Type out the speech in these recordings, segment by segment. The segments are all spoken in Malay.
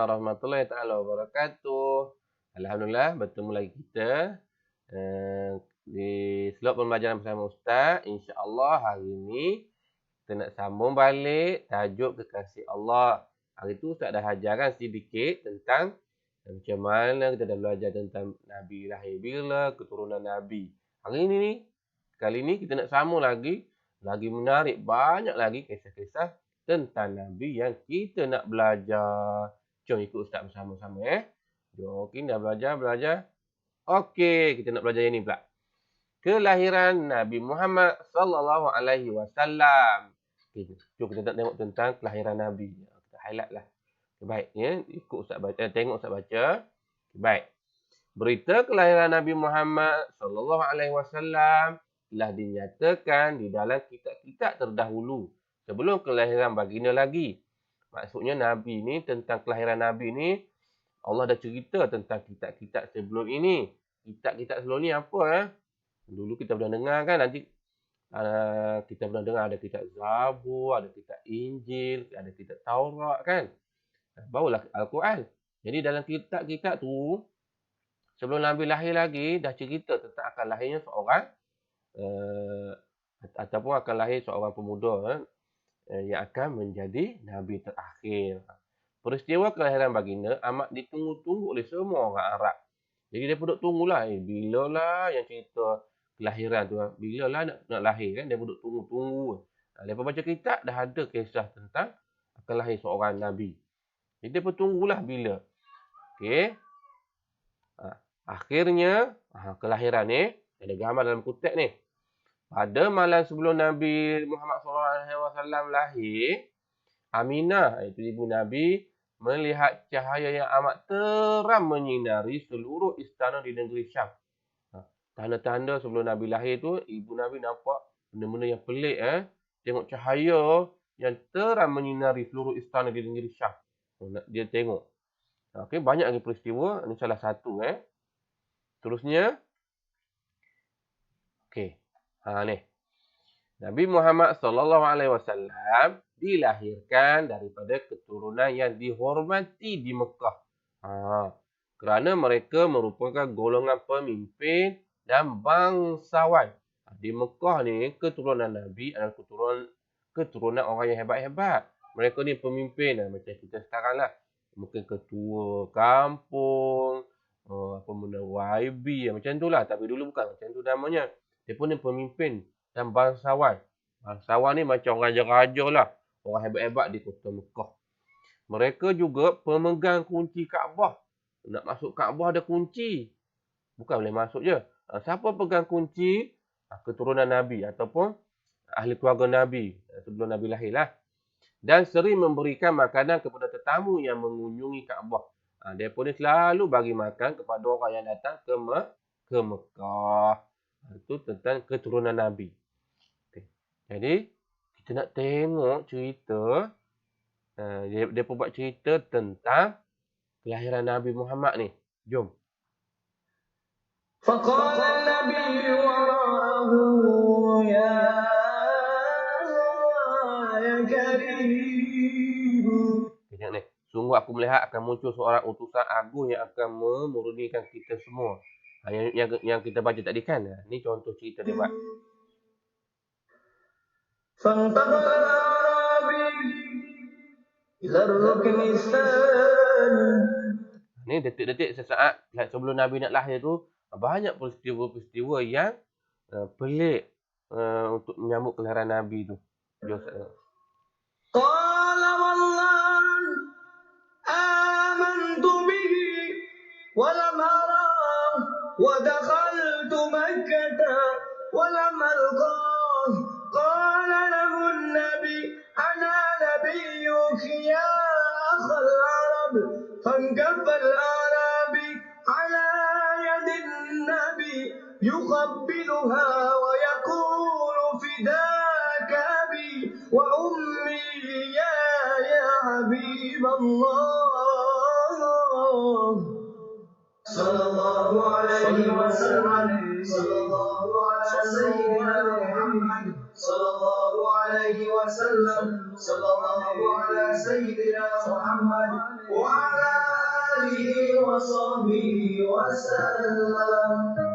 Warahmatullahi taala wabarakatuh. Alhamdulillah bertemu lagi kita uh, di slot pembelajaran bersama Ustaz. Insya-Allah hari ini kita nak sambung balik tajuk kekasih Allah. Hari tu Ustaz dah ajarkan sedikit tentang macam mana kita dah belajar tentang Nabi lahir bila, keturunan Nabi. Hari ini ni, kali ni kita nak sambung lagi, lagi menarik banyak lagi kisah-kisah tentang Nabi yang kita nak belajar. Jom ikut Ustaz bersama-sama eh. Jom, okey dah belajar, belajar. Okey, kita nak belajar yang ni pula. Kelahiran Nabi Muhammad sallallahu alaihi wasallam. Okey, jom kita nak tengok tentang kelahiran Nabi. Kita highlight lah. Baik, ya. Ikut Ustaz baca, eh, tengok Ustaz baca. Baik. Berita kelahiran Nabi Muhammad sallallahu alaihi wasallam telah dinyatakan di dalam kitab-kitab terdahulu sebelum kelahiran baginda lagi. Maksudnya Nabi ni tentang kelahiran Nabi ni Allah dah cerita tentang kitab-kitab sebelum ini. Kitab-kitab sebelum ni apa eh? Dulu kita pernah dengar kan nanti uh, kita pernah dengar ada kitab Zabur, ada kitab Injil, ada kitab Taurat kan. Barulah Al-Quran. Jadi dalam kitab-kitab tu sebelum Nabi lahir lagi dah cerita tentang akan lahirnya seorang uh, ataupun akan lahir seorang pemuda eh? Eh, yang akan menjadi Nabi terakhir. Peristiwa kelahiran baginda amat ditunggu-tunggu oleh semua orang Arab. Jadi dia pun tunggulah. Eh, bila lah yang cerita kelahiran tu. Bila lah nak, nak lahir kan. Dia pun tunggu-tunggu. Nah, lepas baca kitab dah ada kisah tentang akan lahir seorang Nabi. Jadi dia tunggulah bila. Okey. Ha, akhirnya ha, kelahiran ni. Ada gambar dalam kutip ni. Pada malam sebelum Nabi Muhammad SAW lahir, Aminah, iaitu ibu Nabi, melihat cahaya yang amat terang menyinari seluruh istana di negeri Syam. Ha, tanda-tanda sebelum Nabi lahir tu, ibu Nabi nampak benda-benda yang pelik. Eh? Tengok cahaya yang terang menyinari seluruh istana di negeri Syam. Ha, dia tengok. Okay, banyak lagi peristiwa. Ini salah satu. Eh? Terusnya. Okay. Ha ni. Nabi Muhammad sallallahu alaihi wasallam dilahirkan daripada keturunan yang dihormati di Mekah. Ha, kerana mereka merupakan golongan pemimpin dan bangsawan. Di Mekah ni keturunan Nabi adalah keturunan keturunan orang yang hebat-hebat. Mereka ni pemimpin lah, macam kita sekarang lah. Mungkin ketua kampung, uh, apa benda YB, macam tu lah. Tapi dulu bukan macam tu namanya. Dia pun ni pemimpin dan bangsawan. Bangsawan ni macam raja-raja lah. Orang hebat-hebat di kota Mekah. Mereka juga pemegang kunci Kaabah. Nak masuk Kaabah ada kunci. Bukan boleh masuk je. Ha, siapa pegang kunci? Ha, keturunan Nabi ataupun ahli keluarga Nabi. Ha, sebelum Nabi lahir lah. Dan sering memberikan makanan kepada tetamu yang mengunjungi Kaabah. Dia pun selalu bagi makan kepada orang yang datang ke, ke Mekah Itu tentang keturunan Nabi. Okay. Jadi, kita nak tengok cerita. Uh, dia, dia pun buat cerita tentang kelahiran Nabi Muhammad ni. Jom. فقال النبي وراءه يا يا كريم Tengok ni. Sungguh aku melihat akan muncul seorang utusan agung yang akan memurnikan kita semua. Ha, yang, yang, yang kita baca tadi kan. Ni contoh cerita dia buat. Ni detik-detik sesaat sebelum Nabi nak lahir tu banyak peristiwa-peristiwa yang uh, pelik uh, untuk menyambut kelahiran Nabi tu. Qala wallah amantu bihi wa lam ودخلت مكة ولم ألقاه قال له النبي أنا نبيك يا أخ العرب. فانكف الأعرابي على يد النبي يقبلها ويقول فداك أبي. وأمي يا يا حبيب الله. صلى الله عليه وسلم. صلى الله على سيدنا محمد. صلى الله عليه وسلم. صلى الله على سيدنا محمد. وعلى آله وصحبه وسلم.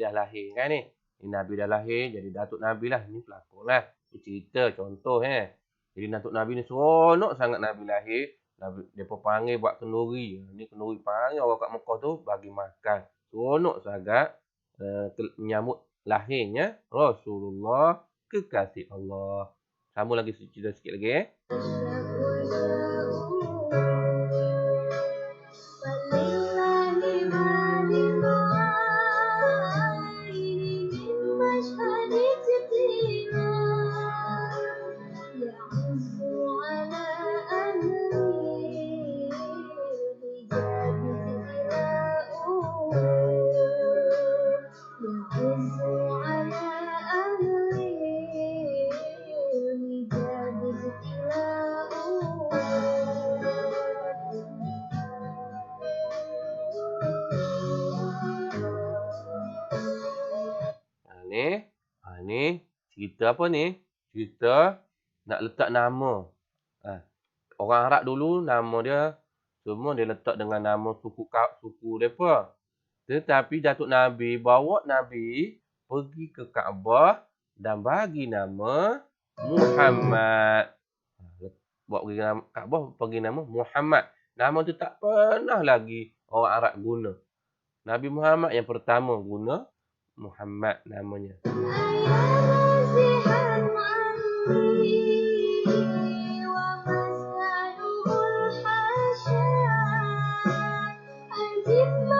Dah lahir kan ni. Ni Nabi dah lahir jadi Datuk Nabi lah. Ni pelakon lah. Ni cerita contoh eh. Jadi Datuk Nabi ni seronok sangat Nabi lahir. Nabi, dia pun panggil buat kenduri. Ni kenduri panggil orang kat Mekah tu bagi makan. Seronok sangat uh, menyambut lahirnya Rasulullah kekasih Allah. Sama lagi cerita sikit lagi eh. Apa ni? Cerita nak letak nama. Ha. Orang Arab dulu nama dia semua dia letak dengan nama suku suku depa. Tetapi Datuk Nabi bawa Nabi pergi ke Kaabah dan bagi nama Muhammad. Bawa pergi ke Kaabah bagi nama Muhammad. Nama tu tak pernah lagi orang Arab guna. Nabi Muhammad yang pertama guna Muhammad namanya. de mão.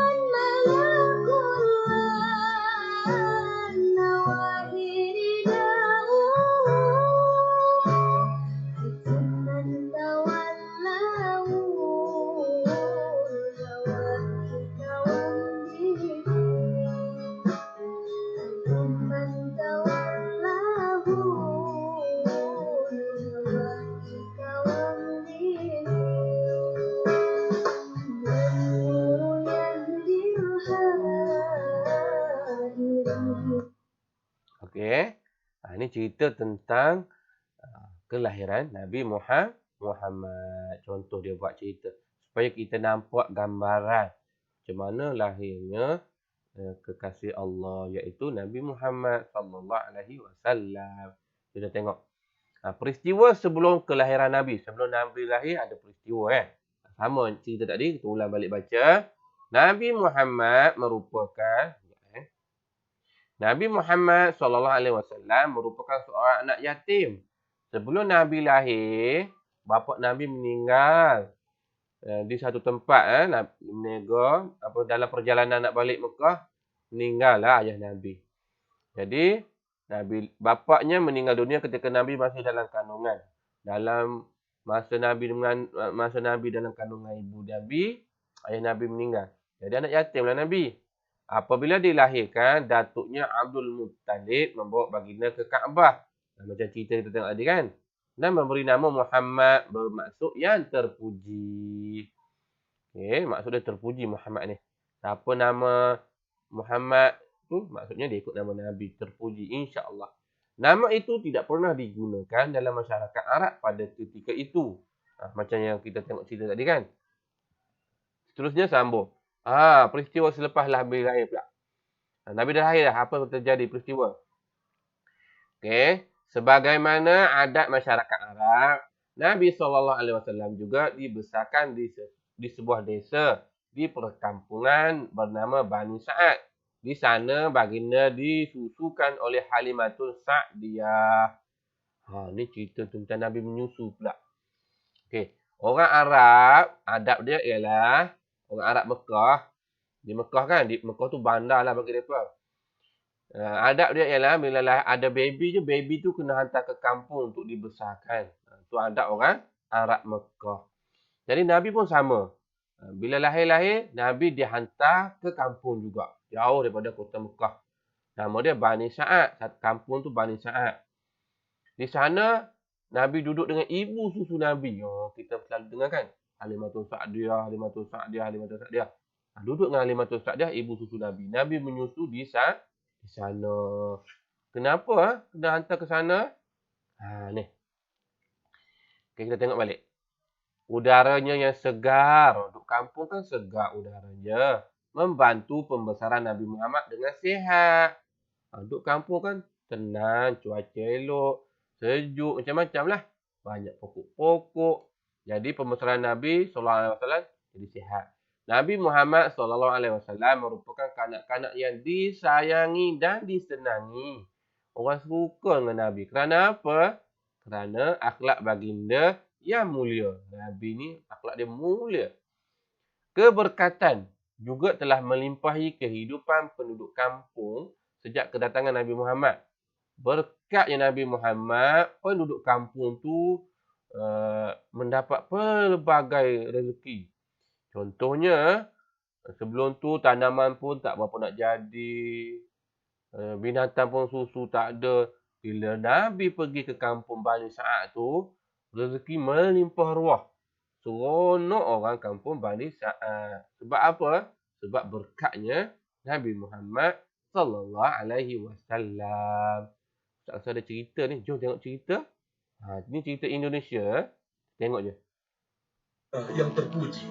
Ini cerita tentang uh, kelahiran Nabi Muhammad. Contoh dia buat cerita. Supaya kita nampak gambaran macam mana lahirnya uh, kekasih Allah iaitu Nabi Muhammad sallallahu alaihi wasallam. Kita tengok. Uh, peristiwa sebelum kelahiran Nabi. Sebelum Nabi lahir ada peristiwa eh. Sama cerita tadi. Kita ulang balik baca. Nabi Muhammad merupakan Nabi Muhammad wasallam merupakan seorang anak yatim. Sebelum Nabi lahir, bapa Nabi meninggal eh, di satu tempat eh menega apa dalam perjalanan nak balik Mekah meninggallah ayah Nabi. Jadi Nabi bapaknya meninggal dunia ketika Nabi masih dalam kandungan. Dalam masa Nabi dengan masa Nabi dalam kandungan ibu Nabi, ayah Nabi meninggal. Jadi anak yatimlah Nabi. Apabila dilahirkan, datuknya Abdul Muttalib membawa baginda ke Kaabah. Macam cerita kita tengok tadi kan. Dan memberi nama Muhammad bermaksud yang terpuji. Okay, maksudnya terpuji Muhammad ni. Siapa nama Muhammad tu maksudnya dia ikut nama Nabi terpuji insya-Allah. Nama itu tidak pernah digunakan dalam masyarakat Arab pada ketika itu. Ha, macam yang kita tengok cerita tadi kan. Seterusnya sambung. Ah, peristiwa selepas Nabi lahir pula. Ha, Nabi dah lahir dah. Apa terjadi peristiwa? Okey. Sebagaimana adat masyarakat Arab, Nabi SAW juga dibesarkan di, di sebuah desa di perkampungan bernama Bani Sa'ad. Di sana baginda disusukan oleh Halimatul Sa'diyah. Ha, ni cerita tentang Nabi menyusu pula. Okey. Orang Arab, adab dia ialah orang Arab Mekah. Di Mekah kan, di Mekah tu bandar lah bagi mereka. Uh, adab dia ialah bila lah ada baby je, baby tu kena hantar ke kampung untuk dibesarkan. Uh, tu adab orang Arab Mekah. Jadi Nabi pun sama. Uh, bila lahir-lahir, Nabi dihantar ke kampung juga jauh daripada kota Mekah. Nama dia Bani Sa'ad. Kampung tu Bani Sa'ad. Di sana, Nabi duduk dengan ibu susu Nabi. Oh, kita selalu dengar kan? Halimatul Sa'diyah, Halimatul Sa'diyah, Halimatul Sa'diyah. Ha, duduk dengan Halimatul Sa'diyah, ibu susu Nabi. Nabi menyusu di, sa di sana. Kenapa ha? kena hantar ke sana? Ha, ni. Okay, kita tengok balik. Udaranya yang segar. Duduk kampung kan segar udaranya membantu pembesaran Nabi Muhammad dengan sihat. Ha, duduk kampung kan tenang, cuaca elok, sejuk, macam-macam lah. Banyak pokok-pokok. Jadi pembesaran Nabi SAW jadi sihat. Nabi Muhammad SAW merupakan kanak-kanak yang disayangi dan disenangi. Orang suka dengan Nabi. Kerana apa? Kerana akhlak baginda yang mulia. Nabi ni akhlak dia mulia. Keberkatan juga telah melimpahi kehidupan penduduk kampung sejak kedatangan Nabi Muhammad. Berkatnya Nabi Muhammad, penduduk kampung tu uh, mendapat pelbagai rezeki. Contohnya, sebelum tu tanaman pun tak berapa nak jadi. Uh, binatang pun susu tak ada. Bila Nabi pergi ke kampung Bani Sa'ad tu, rezeki melimpah ruah seronok orang kampung Bani Sa'ad. Sebab apa? Sebab berkatnya Nabi Muhammad sallallahu alaihi wasallam. Tak ada cerita ni. Jom tengok cerita. Ha, ini cerita Indonesia. Tengok je. Uh, yang terpuji.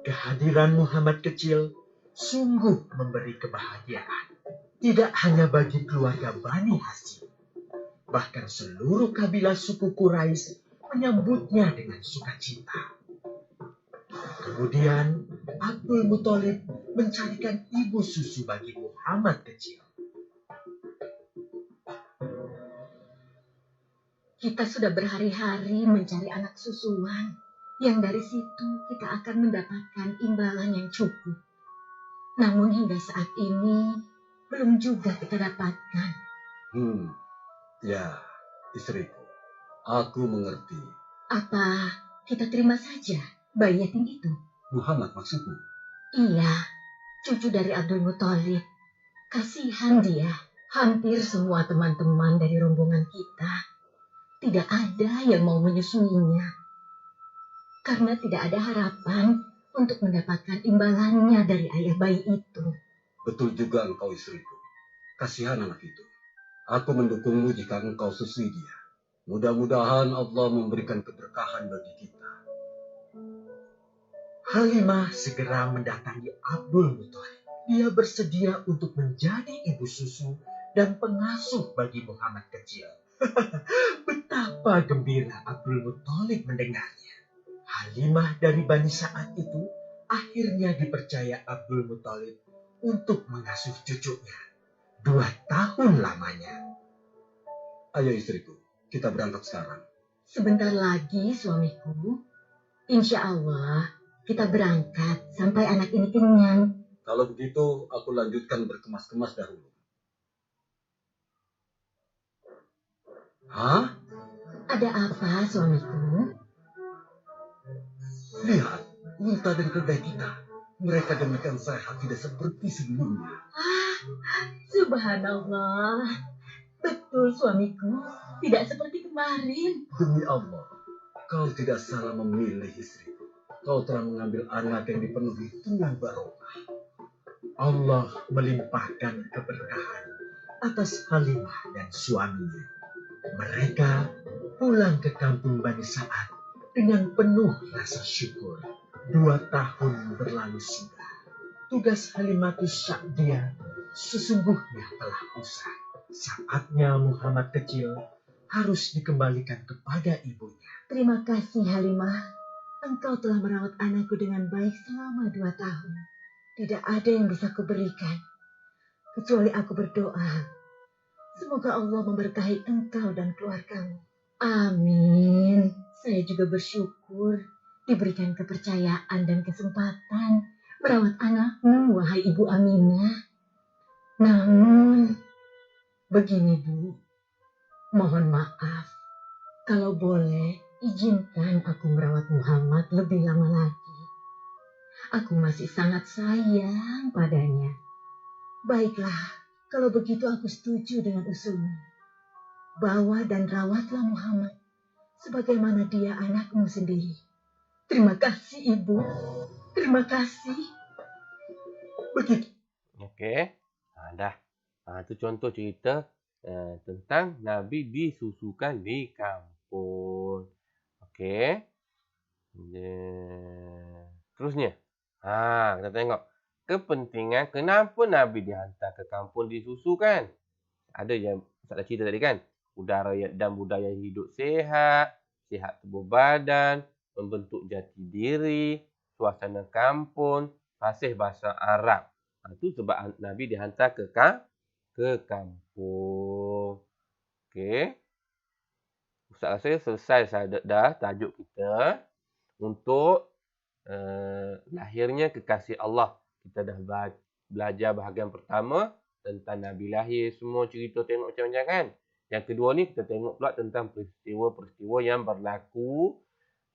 Kehadiran Muhammad kecil sungguh memberi kebahagiaan. Tidak hanya bagi keluarga Bani Hashim. Bahkan seluruh kabilah suku Quraisy menyambutnya dengan sukacita. Kemudian Abdul Muthalib mencarikan ibu susu bagi Muhammad kecil. Kita sudah berhari-hari mencari anak susuan, yang dari situ kita akan mendapatkan imbalan yang cukup. Namun hingga saat ini belum juga kita dapatkan. Hmm, ya, istriku. Aku mengerti. Apa kita terima saja bayi yatim itu? Muhammad maksudmu? Iya, cucu dari Abdul Muthalib. Kasihan dia. Hampir semua teman-teman dari rombongan kita tidak ada yang mau menyusuinya. Karena tidak ada harapan untuk mendapatkan imbalannya dari ayah bayi itu. Betul juga engkau istriku. Kasihan anak itu. Aku mendukungmu jika engkau susui dia. Mudah-mudahan Allah memberikan keberkahan bagi kita. Halimah segera mendatangi Abdul Muthalib. Dia bersedia untuk menjadi ibu susu dan pengasuh bagi Muhammad kecil. Betapa gembira Abdul Muthalib mendengarnya. Halimah dari Bani Sa'ad itu akhirnya dipercaya Abdul Muthalib untuk mengasuh cucunya. Dua tahun lamanya. Ayo istriku, kita berangkat sekarang. Sebentar lagi suamiku. Insya Allah kita berangkat sampai anak ini kenyang. Kalau begitu, aku lanjutkan berkemas-kemas dahulu. Hah? Ada apa suamiku? Lihat, unta dan keledai kita. Mereka demikian sehat tidak seperti sebelumnya. Ah, subhanallah. Betul suamiku, tidak seperti kemarin. Demi Allah, kau tidak salah memilih istriku. kau telah mengambil anak yang dipenuhi dengan barokah. Allah melimpahkan keberkahan atas Halimah dan suaminya. Mereka pulang ke kampung Bani Sa'ad dengan penuh rasa syukur. Dua tahun berlalu sudah. Tugas Halimatus Sa'diyah sesungguhnya telah usai. Saatnya Muhammad kecil harus dikembalikan kepada ibunya. Terima kasih Halimah. Engkau telah merawat anakku dengan baik selama dua tahun. Tidak ada yang bisa kuberikan. Kecuali aku berdoa. Semoga Allah memberkahi engkau dan keluargamu. Amin. Saya juga bersyukur diberikan kepercayaan dan kesempatan merawat anakmu, wahai Ibu Aminah. Namun, begini Bu, mohon maaf. Kalau boleh, izinkan aku merawat Muhammad lebih lama lagi. Aku masih sangat sayang padanya. Baiklah, kalau begitu aku setuju dengan usulmu. Bawa dan rawatlah Muhammad sebagaimana dia anakmu sendiri. Terima kasih, Ibu. Terima kasih. Begitu Okey. Ha, dah. Ha, itu contoh cerita uh, tentang Nabi disusukan di kampung. Okey. Yeah. Terusnya. Ha, kita tengok. Kepentingan kenapa Nabi dihantar ke kampung disusukan. Ada yang dah cerita tadi kan. Udara dan budaya hidup sehat. Sihat tubuh badan. Membentuk jati diri. Suasana kampung. Fasih bahasa Arab. Ha, itu sebab Nabi dihantar ke ka ke kampung. Okey. Ustaz rasa selesai saya dah tajuk kita untuk uh, lahirnya kekasih Allah. Kita dah belajar bahagian pertama tentang Nabi lahir, semua cerita tengok macam-macam kan. Yang kedua ni kita tengok pula tentang peristiwa-peristiwa yang berlaku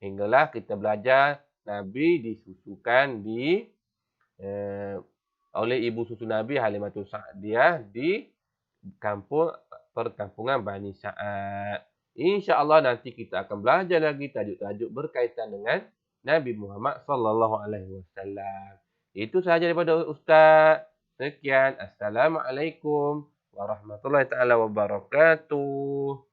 hinggalah kita belajar Nabi disusukan di uh, oleh ibu susu Nabi Halimatul Sa'diyah di kampung perkampungan Bani Sa'ad. InsyaAllah nanti kita akan belajar lagi tajuk-tajuk berkaitan dengan Nabi Muhammad sallallahu alaihi wasallam. Itu sahaja daripada Ustaz. Sekian. Assalamualaikum warahmatullahi taala wabarakatuh.